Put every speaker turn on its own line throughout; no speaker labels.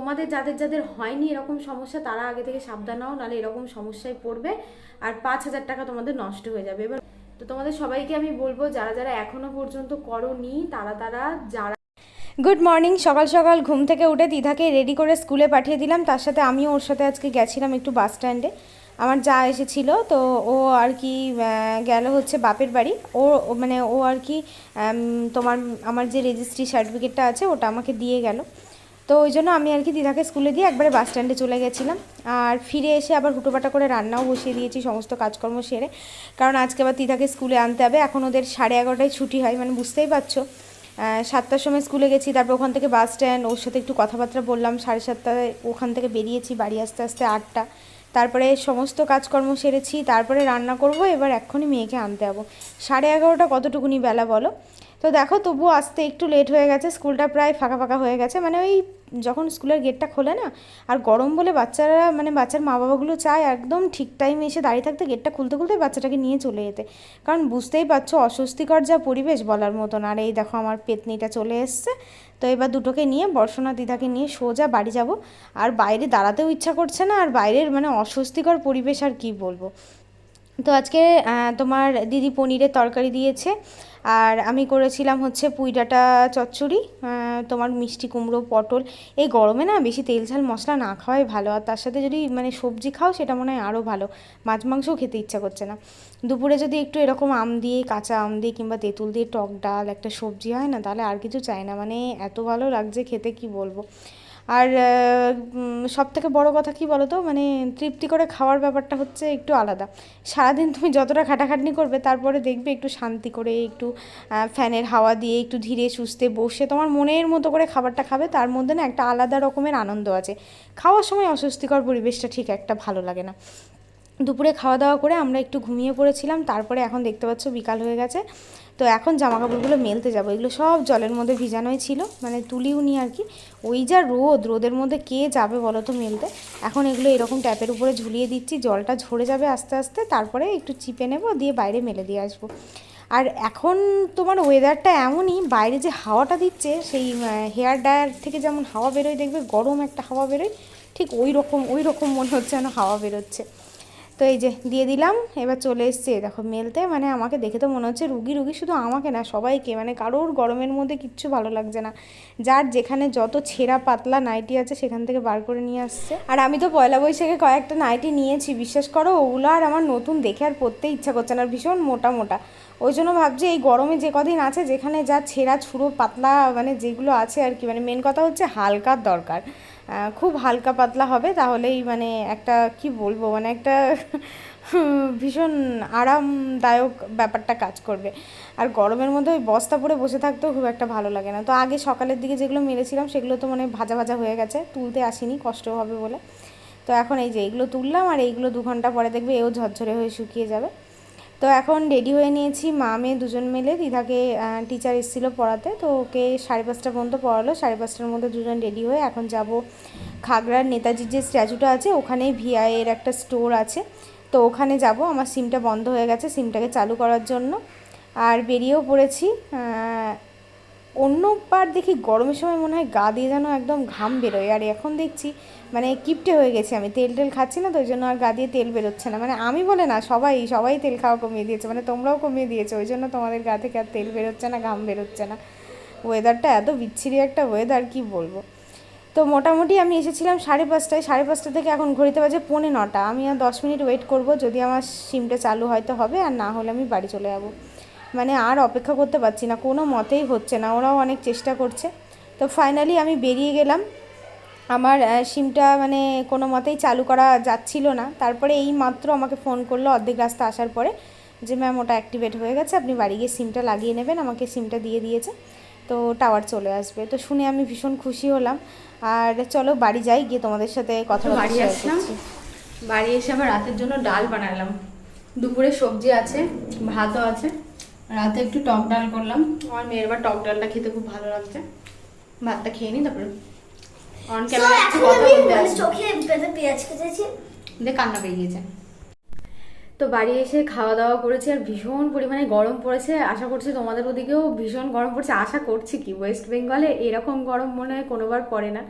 তোমাদের যাদের যাদের হয়নি এরকম সমস্যা, তারা আগে থেকে সাবধান হও, নাহলে এরকম সমস্যায় পড়বে আর পাঁচ হাজার টাকা তোমাদের নষ্ট হয়ে যাবে। এবার তো তোমাদের সবাইকে আমি বলব, যারা যারা এখনও পর্যন্ত করনি, তারা তারা যারা গুড মর্নিং সকাল সকাল ঘুম থেকে উঠে দিদাকে রেডি করে স্কুলে পাঠিয়ে দিলাম। তার সাথে আমিও ওর সাথে আজকে গেছিলাম একটু বাস স্ট্যান্ডে আমার যা এসেছিল, তো ও আর কি গেল হচ্ছে বাপের বাড়ি। ও মানে ও আর কি তোমার, আমার যে রেজিস্ট্রি সার্টিফিকেটটা আছে, ওটা আমাকে দিয়ে গেল। তো ওই জন্য আমি আর কি দিদাকে স্কুলে দিয়ে একবারে বাস স্ট্যান্ডে চলে গেছিলাম। আর ফিরে এসে আবার হুটোপাটা করে রান্নাও বসিয়ে দিয়েছি, সমস্ত কাজকর্ম সেরে। কারণ আজকে আবার দিদাকে স্কুলে আনতে হবে। এখন ওদের সাড়ে এগারোটায় ছুটি হয় মানে বুঝতেই পারছ। সাতটার সময় স্কুলে গেছি, তারপর ওখান থেকে বাস স্ট্যান্ড ওর সাথে একটু কথাবার্তা বললাম। সাড়ে সাতটায় ওখান থেকে বেরিয়েছি বাড়ি আসতে আসতে আটটা। তারপরে সমস্ত কাজকর্ম সেরেছি, তারপরে রান্না করব, এবার এক্ষুনি মেয়েকে আনতে যাব। সাড়ে এগারোটা কতটুকুনি বেলা বলো? তো দেখো, তবুও আসতে একটু লেট হয়ে গেছে। স্কুলটা প্রায় ফাঁকা ফাঁকা হয়ে গেছে। মানে ওই যখন স্কুলের গেটটা খোলে না, আর গরম বলে বাচ্চারা মানে বাচ্চার মা বাবাগুলো চায় একদম ঠিক টাইমে এসে দাঁড়িয়ে থাকতে গেটটা খুলতে খুলতে বাচ্চাটাকে নিয়ে চলে যেতে। কারণ বুঝতেই পারছ, অস্বস্তিকর যা পরিবেশ বলার মতন। আর এই দেখো, আমার পেতনিটা চলে এসছে। তো এবার দুটোকে নিয়ে বর্ষণা দিদাকে নিয়ে সোজা বাড়ি যাব। আর বাইরে দাঁড়াতেও ইচ্ছা করছে না, আর বাইরের মানে অস্বস্তিকর পরিবেশ আর কি বলব। তো আজকে তোমার দিদি পনিরের তরকারি দিয়েছে। আর আমি করেছিলাম হচ্ছে পুঁই ডাঁটা চচ্চড়ি তোমার মিষ্টি কুমড়ো, পটল। এই গরমে না বেশি তেল ঝাল মশলা না খাওয়াই ভালো, আর তার সাথে যদি মানে সবজি খাও সেটা মনে হয় আরও ভালো। মাছ মাংসও খেতে ইচ্ছা করছে না। দুপুরে যদি একটু এরকম আম দিয়ে, কাঁচা আম দিয়ে কিংবা তেঁতুল দিয়ে টক ডাল, একটা সবজি হয় না, তাহলে আর কিছু চাই না। মানে এত ভালো লাগছে খেতে, কি বলব? আর সব থেকে বড় কথা কি বলো তো মানে তৃপ্তি করে খাওয়ার ব্যাপারটা হচ্ছে একটু আলাদা। সারাদিন তুমি যতটা খাটাখাটনি করবে, তারপরে দেখবে একটু শান্তি করে, একটু ফ্যানের হাওয়া দিয়ে একটু ধীরে সুস্থে বসে তোমার মনের মতো করে খাবারটা খাবে, তার মধ্যে না একটা আলাদা রকমের আনন্দ আছে। খাওয়ার সময় অস্বস্তিকর পরিবেশটা ঠিক একটা ভালো লাগে না। দুপুরে খাওয়া দাওয়া করে আমরা একটু ঘুমিয়ে পড়েছিলাম, তারপরে এখন দেখতে পাচ্ছ বিকাল হয়ে গেছে। তো এখন জামা কাপড়গুলো মেলতে যাব, এগুলো সব জলের মধ্যে ভিজানোই ছিল মানে তুলিও নি আর কি। ওই যা রোদ, রোদের মধ্যে কে যাবে বলো তো মেলতে? এখন এগুলো এরকম ট্যাপের উপরে ঝুলিয়ে দিচ্ছি, জলটা ঝরে যাবে আস্তে আস্তে, তারপরে একটু চিপে নেব, দিয়ে বাইরে মেলে দিয়ে আসব। আর এখন তোমার ওয়েদারটা এমনই, বাইরে যে হাওয়াটা দিচ্ছে, সেই হেয়ার ড্রায়ার থেকে যেমন হাওয়া বেরোয়, দেখবে গরম একটা হাওয়া বেরোয়, ঠিক ওই রকম ওই রকম মনে হচ্ছে যেন হাওয়া বেরোচ্ছে। তো এই যে দিয়ে দিলাম, এবার চলে এসছে দেখো মেলতে মানে আমাকে দেখে তো মনে হচ্ছে রুগী রুগী শুধু আমাকে না, সবাইকে মানে কারোর গরমের মধ্যে কিচ্ছু ভালো লাগছে না। যার যেখানে যত ছেঁড়া পাতলা নাইটি আছে, সেখান থেকে বার করে নিয়ে আসছে। আর আমি তো পয়লা বৈশাখে কয়েকটা নাইটি নিয়েছি, বিশ্বাস করো, ওগুলো আর আমার নতুন দেখে আর পরতে ইচ্ছা করছে না, আর ভীষণ মোটা মোটা। ওই জন্য ভাবছি এই গরমে যে কদিন আছে, যেখানে যা ছেঁড়া, ছুড়ো, পাতলা মানে যেগুলো আছে আর কি মানে মেন কথা হচ্ছে হালকার দরকার। খুব হালকা পাতলা হবে, তাহলেই মানে একটা, কি বলব মানে একটা ভীষণ আরামদায়ক ব্যাপারটা কাজ করবে। আর গরমের মধ্যে ওই বস্তা পরে বসে থাকতেও খুব একটা ভালো লাগে না। তো আগে সকালের দিকে যেগুলো মেরেছিলাম, সেগুলো তো মানে ভাজা ভাজা হয়ে গেছে, তুলতে আসিনি কষ্ট হবে বলে। তো এখন এই যে এইগুলো তুললাম, আর এইগুলো দু ঘণ্টা পরে দেখবে এও ঝরঝরে হয়ে শুকিয়ে যাবে। তো এখন রেডি হয়ে নিয়েছি। মা, মেয়ে দুজন মিলে দিদাকে টিচার এসেছিল পড়াতে। তো ওকে সাড়ে পাঁচটা পর্যন্ত পড়ালো। সাড়ে পাঁচটার মধ্যে দুজন রেডি হয়ে এখন যাব খাগড়ার নেতাজির যে স্ট্যাচুটা আছে ওখানে ভিআইয়ের একটা স্টোর আছে। তো ওখানে যাব। আমার সিমটা বন্ধ হয়ে গেছে। সিমটাকে চালু করার জন্য। আর বেরিয়েও পড়েছি অন্যবার দেখি গরমের সময় মনে হয় গা দিয়ে যেন একদম ঘাম বেরোয়। আর এখন দেখছি মানে কিপটে হয়ে গেছি আমি, তেল টেল খাচ্ছি না তো, ওই জন্য আর গা দিয়ে তেল বেরোচ্ছে না। মানে আমি বলে না, সবাই সবাই তেল খাওয়া কমিয়ে দিয়েছে মানে তোমরাও কমিয়ে দিয়েছ, ওই জন্য তোমাদের গা থেকে আর তেল বেরোচ্ছে না, ঘাম বেরোচ্ছে না। ওয়েদারটা এত বিচ্ছিরি একটা ওয়েদার কি বলব? তো মোটামুটি আমি এসেছিলাম সাড়ে পাঁচটায়, সাড়ে পাঁচটা থেকে এখন ঘড়িতে বাজে পৌনে নটা। আমি আর দশ মিনিট ওয়েট করব, যদি আমার সিমটা চালু হয়তো হবে, আর না হলে আমি বাড়ি চলে যাব। মানে আর অপেক্ষা করতে পারছি না কোনো মতেই হচ্ছে না ওরাও অনেক চেষ্টা করছে। তো ফাইনালি আমি বেরিয়ে গেলাম। আমার সিমটা মানে কোনো মতেই চালু করা যাচ্ছিল না। তারপরে এই মাত্র আমাকে ফোন করল অর্ধেক রাস্তা আসার পরে যে ম্যাম ওটা অ্যাক্টিভেট হয়ে গেছে আপনি বাড়ি গিয়ে সিমটা লাগিয়ে নেবেন আমাকে সিমটা দিয়ে দিয়েছে। তো টাওয়ার চলে আসবে। তো শুনে আমি ভীষণ খুশি হলাম। আর চলো বাড়ি যাই গিয়ে তোমাদের সাথে কথা
বাড়ি আসলাম। বাড়ি এসে আবার রাতের জন্য ডাল বানালাম। দুপুরে সবজি আছে ভাতও আছে। রাতে একটু টক ডাল করলাম। আমার মেয়ের বার টক ডালটা খেতে খুব ভালো লাগছে। ভাতটা খেয়ে নিই তারপরে অন ক্যামেরা একটু কথা বলতে
চোখে পেঁয়াজ কেটেছি।
দিয়ে কান্না পেয়ে গিয়েছে
তো বাড়ি এসে খাওয়া দাওয়া করেছি আর ভীষণ পরিমাণে গরম পড়েছে। আশা করছি তোমাদের ওদিকেও ভীষণ গরম পড়ছে। আশা করছি কি ওয়েস্ট বেঙ্গলে এরকম গরম মনে হয় কোনোবার পড়ে না।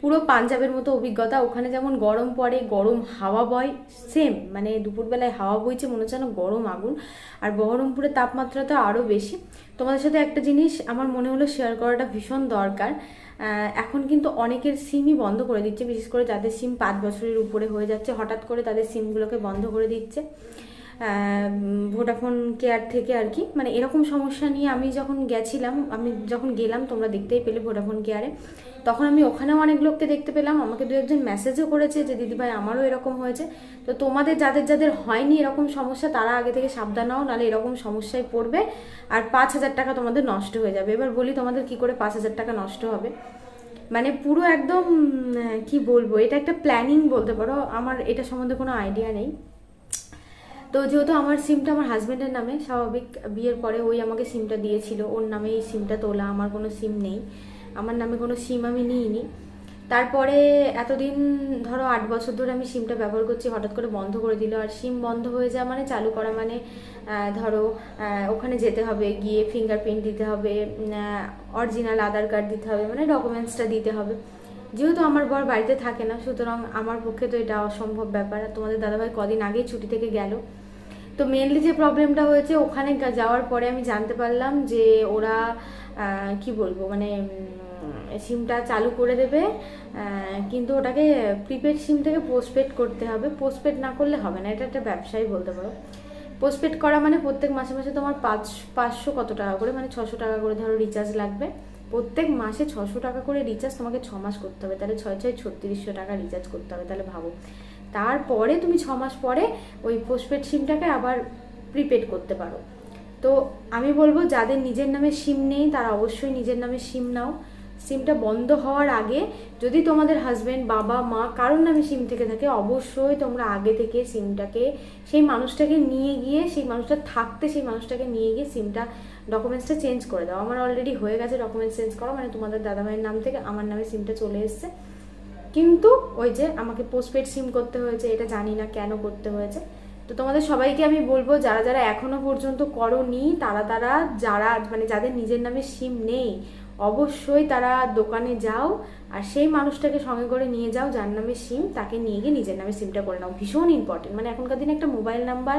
পুরো পাঞ্জাবের মতো অভিজ্ঞতা। ওখানে যেমন গরম পড়ে, গরম হাওয়া বয় সেম মানে দুপুরবেলায় হাওয়া বইছে, মনে হচ্ছে গরম আগুন। আর বহরমপুরের তাপমাত্রা তো আরও বেশি। তোমাদের সাথে একটা জিনিস আমার মনে হলো শেয়ার করাটা ভীষণ দরকার। এখন কিন্তু অনেকের সিমই বন্ধ করে দিচ্ছে, বিশেষ করে যাদের সিম পাঁচ বছরের উপরে হয়ে যাচ্ছে, হঠাৎ করে তাদের সিমগুলোকে বন্ধ করে দিচ্ছে। ভোডাফোন কেয়ার থেকে আর কি। মানে এরকম সমস্যা নিয়ে আমি যখন গেছিলাম, আমি যখন গেলাম, তোমরা দেখতেই পেলে ভোডাফোন কেয়ারে তখন আমি ওখানেও অনেক লোককে দেখতে পেলাম। আমাকে দু একজন মেসেজও করেছে যে, দিদিভাই, আমারও এরকম হয়েছে। তো তোমাদের যাদের যাদের হয়নি এরকম সমস্যা, তারা আগে থেকে সাবধান হও, নাহলে এরকম সমস্যায় পড়বে আর পাঁচ হাজার টাকা তোমাদের নষ্ট হয়ে যাবে। এবার বলি তোমাদের কি করে পাঁচ হাজার টাকা নষ্ট হবে। মানে পুরো একদম কি বলব, এটা একটা প্ল্যানিং বলতে পারো। আমার এটা সম্বন্ধে কোনো আইডিয়া নেই। তো যেহেতু আমার সিমটা আমার হাজব্যান্ডের নামে, স্বাভাবিক বিয়ের পরে ওই আমাকে সিমটা দিয়েছিল। ওর নামে এই সিমটা তোলা, আমার কোনো সিম নেই। আমার নামে কোনো সিম আমি নিইনি। তারপরে এতদিন ধরো আট বছর ধরে আমি সিমটা ব্যবহার করছি, হঠাৎ করে বন্ধ করে দিল। আর সিম বন্ধ হয়ে যাওয়া মানে চালু করা মানে ধরো ওখানে যেতে হবে, গিয়ে ফিঙ্গারপ্রিন্ট দিতে হবে অরিজিনাল আধার কার্ড দিতে হবে মানে ডকুমেন্টসটা দিতে হবে। যেহেতু আমার বর বাড়িতে থাকে না, সুতরাং আমার পক্ষে তো এটা অসম্ভব ব্যাপার। আর তোমাদের দাদাভাই কদিন আগেই ছুটি থেকে গেল। তো মেনলি যে প্রবলেমটা হয়েছে, ওখানে যাওয়ার পরে আমি জানতে পারলাম যে ওরা কি বলব মানে সিমটা চালু করে দেবে কিন্তু ওটাকে প্রিপেড সিম থেকে পোস্টপেড করতে হবে। পোস্টপেড না করলে হবে না, এটা একটা ব্যবসায়ী বলতে পারো। পোস্টপেড করা মানে প্রত্যেক মাসে মাসে তোমার পাঁচ, পাঁচশো কত টাকা করে মানে ছশো টাকা করে ধরো রিচার্জ লাগবে। প্রত্যেক মাসে ছশো টাকা করে রিচার্জ তোমাকে ছ মাস করতে হবে, তাহলে ছয় ছয়, ছত্রিশশো টাকা রিচার্জ করতে হবে, তাহলে ভাবো। তারপরে তুমি ছ মাস পরে ওই পোস্টপেড সিমটাকে আবার প্রিপেড করতে পারো। তো আমি বলব, যাদের নিজের নামে সিম নেই, তারা অবশ্যই নিজের নামে সিম নাও। সিমটা বন্ধ হওয়ার আগে যদি তোমাদের হাজব্যান্ড বাবা, মা কারোর নামে সিম থেকে থাকে, অবশ্যই তোমরা আগে থেকে সিমটাকে, সেই মানুষটাকে নিয়ে গিয়ে, সেই মানুষটা থাকতে, সেই মানুষটাকে নিয়ে গিয়ে সিমটা ডকুমেন্টসটা চেঞ্জ করে দাও। আমার অলরেডি হয়ে গেছে ডকুমেন্টস চেঞ্জ করা মানে তোমাদের দাদাভাইয়ের নাম থেকে আমার নামে সিমটা চলে এসছে। কিন্তু ওই যে আমাকে পোস্টপেড সিম করতে হয়েছে, এটা জানি না কেন করতে হয়েছে। তো তোমাদের সবাইকে আমি বলব, যারা যারা এখনও পর্যন্ত করনি, তারা তারা যারা মানে যাদের নিজের নামে সিম নেই অবশ্যই তারা দোকানে যাও আর সেই মানুষটাকে সঙ্গে করে নিয়ে যাও, যার নামে সিম তাকে নিয়ে গিয়ে নিজের নামে সিমটা করে নাও। ভীষণ ইম্পর্টেন্ট মানে এখনকার দিনে একটা মোবাইল নাম্বার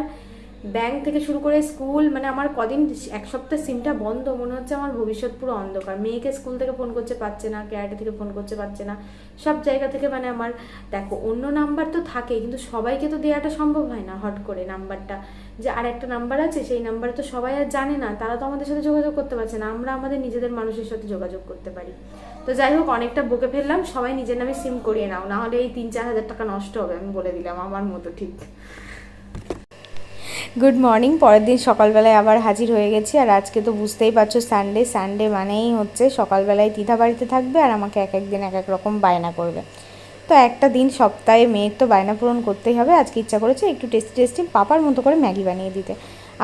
ব্যাংক থেকে শুরু করে স্কুল মানে আমার কদিন এক সপ্তাহ সিমটা বন্ধ, মনে হচ্ছে আমার ভবিষ্যৎ পুরো অন্ধকার। মেয়েকে স্কুল থেকে ফোন করতে পারছে না ক্যারাটে থেকে ফোন করতে পারছে না। সব জায়গা থেকে মানে আমার, দেখো, অন্য নাম্বার তো থাকে কিন্তু সবাইকে তো দেওয়াটা সম্ভব হয় না, হট করে নাম্বারটা যে আর একটা নাম্বার আছে, সেই নাম্বারে তো সবাই আর জানে না, তারা তো আমাদের সাথে যোগাযোগ করতে পারছে না, আমরা আমাদের নিজেদের মানুষের সাথে যোগাযোগ করতে পারি। তো যাই হোক, অনেকটা বকে ফেললাম, সবাই নিজের নামে সিম করিয়ে নাও না হলে এই তিন চার হাজার টাকা নষ্ট হবে, আমি বলে দিলাম আমার মতো ঠিক। গুড মর্নিং পরের দিন সকালবেলায় আবার হাজির হয়ে গেছি। আর আজকে তো বুঝতেই পারছ সানডে সানডে মানেই হচ্ছে সকালবেলায় দিদা বাড়িতে থাকবে আর আমাকে এক এক দিন এক এক রকম বায়না করবে। তো একটা দিন সপ্তাহে মেয়ের তো বায়না পূরণ করতেই হবে। আজকে ইচ্ছা করেছে একটু টেস্টি টেস্টি পাপার মতো করে ম্যাগি বানিয়ে দিতে।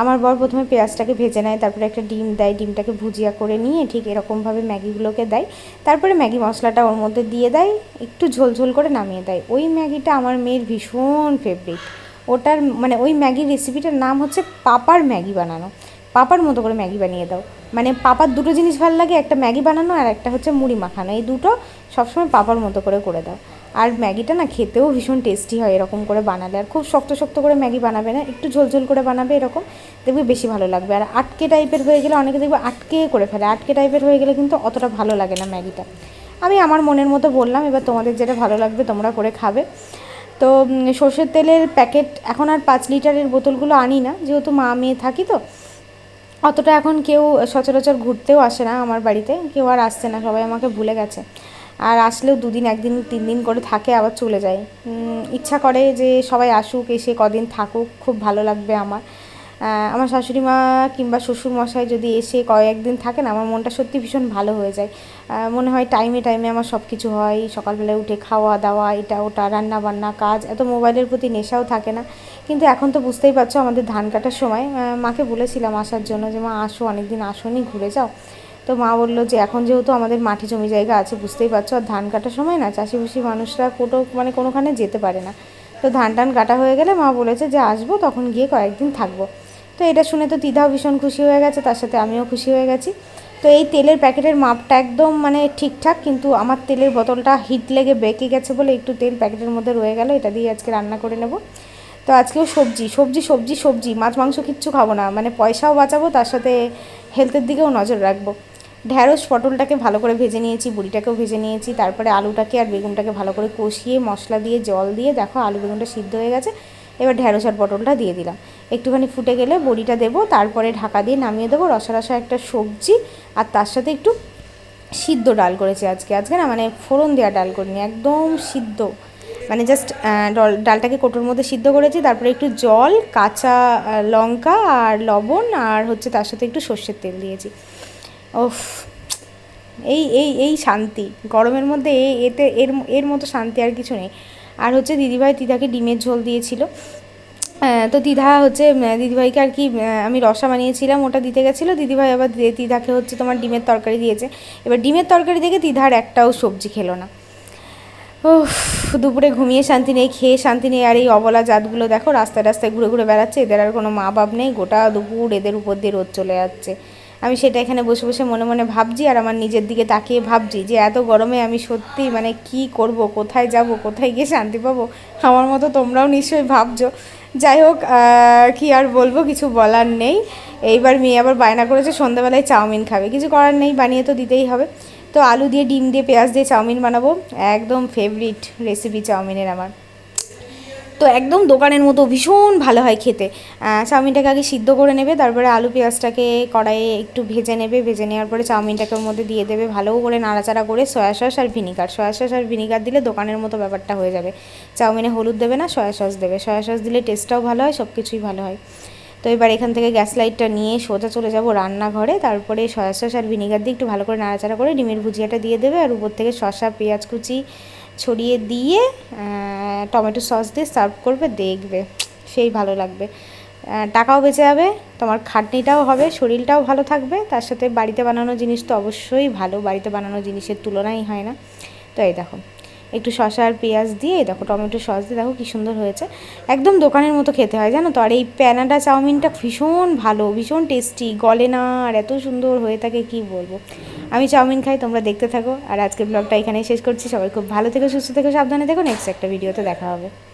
আমার বর প্রথমে পেঁয়াজটাকে ভেজে নেয়, তারপরে একটা ডিম দেয়, ডিমটাকে ভুজিয়া করে নিয়ে ঠিক এরকমভাবে ম্যাগিগুলোকে দেয়। তারপরে ম্যাগি মশলাটা ওর মধ্যে দিয়ে দেয়, একটু ঝোল ঝোল করে নামিয়ে দেয়। ওই ম্যাগিটা আমার মেয়ের ভীষণ ফেভারিট ওটার মানে ওই ম্যাগির রেসিপিটার নাম হচ্ছে পাপার ম্যাগি বানানো। পাপার মতো করে ম্যাগি বানিয়ে দাও। মানে পাপার দুটো জিনিস ভালো লাগে, একটা ম্যাগি বানানো আর একটা হচ্ছে মুড়ি মাখানো। এই দুটো সবসময় পাপার মতো করে করে দাও। আর ম্যাগিটা না খেতেও ভীষণ টেস্টি হয় এরকম করে বানালে। আর খুব শক্ত শক্ত করে ম্যাগি বানাবে না, একটু ঝোল ঝোল করে বানাবে এরকম, দেখবে বেশি ভালো লাগবে। আর আটকে টাইপের হয়ে গেলে অনেকে দেখবে আটকে করে ফেলে। আটকে টাইপের হয়ে গেলে কিন্তু অতটা ভালো লাগে না ম্যাগিটা। আমি আমার মনের মতো বললাম, এবার তোমাদের যেটা ভালো লাগবে তোমরা করে খাবে। তো সর্ষের তেলের প্যাকেট এখন আর পাঁচ লিটারের বোতলগুলো আনি না, যেহেতু মা মেয়ে থাকি তো। অতটা এখন কেউ সচরাচর ঘুরতেও আসে না আমার বাড়িতে, কেউ আর আসছে না, সবাই আমাকে ভুলে গেছে। আর আসলেও দুদিন, একদিন, তিন দিন করে থাকে, আবার চলে যায়। ইচ্ছা করে যে সবাই আসুক, এসে কদিন থাকুক, খুব ভালো লাগবে আমার। আমার শাশুড়ি মা কিংবা শ্বশুর মশাই যদি এসে কয়েকদিন থাকেন, আমার মনটা সত্যি ভীষণ ভালো হয়ে যায়। মনে হয় টাইমে টাইমে আমার সব কিছু হয়, সকালবেলায় উঠে খাওয়া দাওয়া, এটা ওটা রান্না বান্না কাজ, এত মোবাইলের প্রতি নেশাও থাকে না। কিন্তু এখন তো বুঝতেই পারছ আমাদের ধান কাটার সময় মাকে বলেছিলাম আসার জন্য যে, মা, আসো, অনেকদিন আসোনি, ঘুরে যাও। তো মা বলল যে, এখন যেহেতু আমাদের মাঠে জমি জায়গা আছে, বুঝতেই পারছ, আর ধান কাটার সময় না চাষিবাসী মানুষরা কোটো মানে কোনোখানে যেতে পারে না। তো ধান টান কাটা হয়ে গেলে মা বলেছে যে, আসব, তখন গিয়ে কয়েকদিন থাকব। তো এটা শুনে তো দিদাও ভীষণ খুশি হয়ে গেছে, তার সাথে আমিও খুশি হয়ে গেছি। তো এই তেলের প্যাকেটের মাপটা একদম মানে ঠিকঠাক, কিন্তু আমার তেলের বোতলটা হিট লেগে বেঁকে গেছে বলে একটু তেল প্যাকেটের মধ্যে রয়ে গেল, এটা দিয়ে আজকে রান্না করে নেব। তো আজকেও সবজি সবজি সবজি সবজি, মাছ, মাংস কিচ্ছু খাব না মানে পয়সাও বাঁচাবো, তার সাথে হেলথের দিকেও নজর রাখব। ঢ্যাঁড়স, পটলটাকে ভালো করে ভেজে নিয়েছি, বুড়িটাকেও ভেজে নিয়েছি, তারপরে আলুটাকে আর বেগুনটাকে ভালো করে কষিয়ে মশলা দিয়ে, জল দিয়ে, দেখো আলু বেগুনটা সিদ্ধ হয়ে গেছে, এবার ঢ্যাঁড়স আর পটলটা দিয়ে দিলাম। একটুখানি ফুটে গেলে বড়িটা দেবো, তারপরে ঢাকা দিয়ে নামিয়ে দেবো রসা রসা একটা সবজি, আর তার সাথে একটু সিদ্ধ ডাল করেছি আজকে। আজকে না মানে ফোড়ন দেওয়া ডাল করিনি, একদম সিদ্ধ। মানে জাস্ট ডালটাকে কোটোর মধ্যে সিদ্ধ করেছি, তারপরে একটু জল, কাঁচা লঙ্কা আর লবণ আর হচ্ছে তার সাথে একটু সর্ষের তেল দিয়েছি। ওফ এই এই এই শান্তি। গরমের মধ্যে এতে, এর এর মতো শান্তি আর কিছু নেই। আর হচ্ছে দিদিভাই, দিদাকে ডিমের ঝোল দিয়েছিল। তো দিদা হচ্ছে দিদিভাইকে আর কি আমি রসা বানিয়েছিলাম, ওটা দিতে গেছিল। দিদিভাই আবার দিদাকে হচ্ছে তোমার ডিমের তরকারি দিয়েছে। এবার ডিমের তরকারি দেখে দিধার একটাও সবজি খেলো না। ও দুপুরে ঘুমিয়ে শান্তি নেই, খেয়ে শান্তি নেই, আর এই অবলা জাতগুলো দেখো, রাস্তায় রাস্তায় ঘুরে ঘুরে বেড়াচ্ছে, এদের আর কোনো মা বাপ নেই, গোটা দুপুর এদের উপর দিয়ে রোদ চলে যাচ্ছে। আমি সেটা এখানে বসে বসে মনে মনে ভাবছি, আর আমার নিজের দিকে তাকিয়ে ভাবছি যে এত গরমে আমি সত্যি মানে কি করব, কোথায় যাব, কোথায় গিয়ে শান্তি পাবো? আমার মতো তোমরাও নিশ্চয়ই ভাবছ। যাই হোক কি আর বলব, কিছু বলার নেই। এইবার মেয়ে আবার বায়না করেছে, সন্ধ্যাবেলায় চাউমিন খাবে। কিছু করার নেই, বানিয়ে তো দিতেই হবে। তো আলু দিয়ে, ডিম দিয়ে, পেঁয়াজ দিয়ে চাউমিন বানাবো। একদম ফেভারিট রেসিপি চাউমিনের আমার। তো একদম দোকানের মতো ভীষণ ভালো হয় খেতে। চাউমিনটাকে আগে সিদ্ধ করে নেবে, তারপরে আলু পেঁয়াজটাকে কড়াইয়ে একটু ভেজে নেবে, ভেজে নেওয়ার পরে চাউমিনটাকে ওর মধ্যে দিয়ে দেবে, ভালো করে নাড়াচাড়া করে সয়া সস আর ভিনিগার। সয়া সস আর ভিনিগার দিলে দোকানের মতো ব্যাপারটা হয়ে যাবে। চাউমিনে হলুদ দেবে না, সয়া সস দেবে। সয়া সস দিলে টেস্টটাও ভালো হয় সব কিছুই ভালো হয়। তো এবার এখান থেকে গ্যাস লাইটটা নিয়ে সোজা চলে যাব রান্নাঘরে। তারপরে সয়া সস আর ভিনিগার দিয়ে একটু ভালো করে নাড়াচাড়া করে ডিমের ভুজিয়াটা দিয়ে দেবে, আর উপর থেকে শসা, পেঁয়াজ কুচি ছড়িয়ে দিয়ে টমেটো সস দিয়ে সার্ভ করবে, দেখবে, সেই ভালো লাগবে। টাকাও বেঁচে যাবে, তোমার খাটনিটাও হবে, শরীরটাও ভালো থাকবে। তার সাথে বাড়িতে বানানো জিনিস তো অবশ্যই ভালো, বাড়িতে বানানো জিনিসের তুলনাই হয় না। তো এই দেখো, একটু শসা আর পেঁয়াজ দিয়ে দেখো টমেটো সস দিয়ে, দেখো কী সুন্দর হয়েছে। একদম দোকানের মতো খেতে হয়, জানো তো? আর এই প্যানাডা চাউমিনটা ভীষণ ভালো, ভীষণ টেস্টি গলে না আর এত সুন্দর হয়ে থাকে, কি বলব? আমি চাউমিন খাই, তোমরা দেখতে থাকো। আর আজকের ব্লগটা এখানেই শেষ করছি। সবাই খুব ভালো থেকো, সুস্থ থেকো, সাবধানে থেকো। নেক্সট একটা ভিডিওতে দেখা হবে।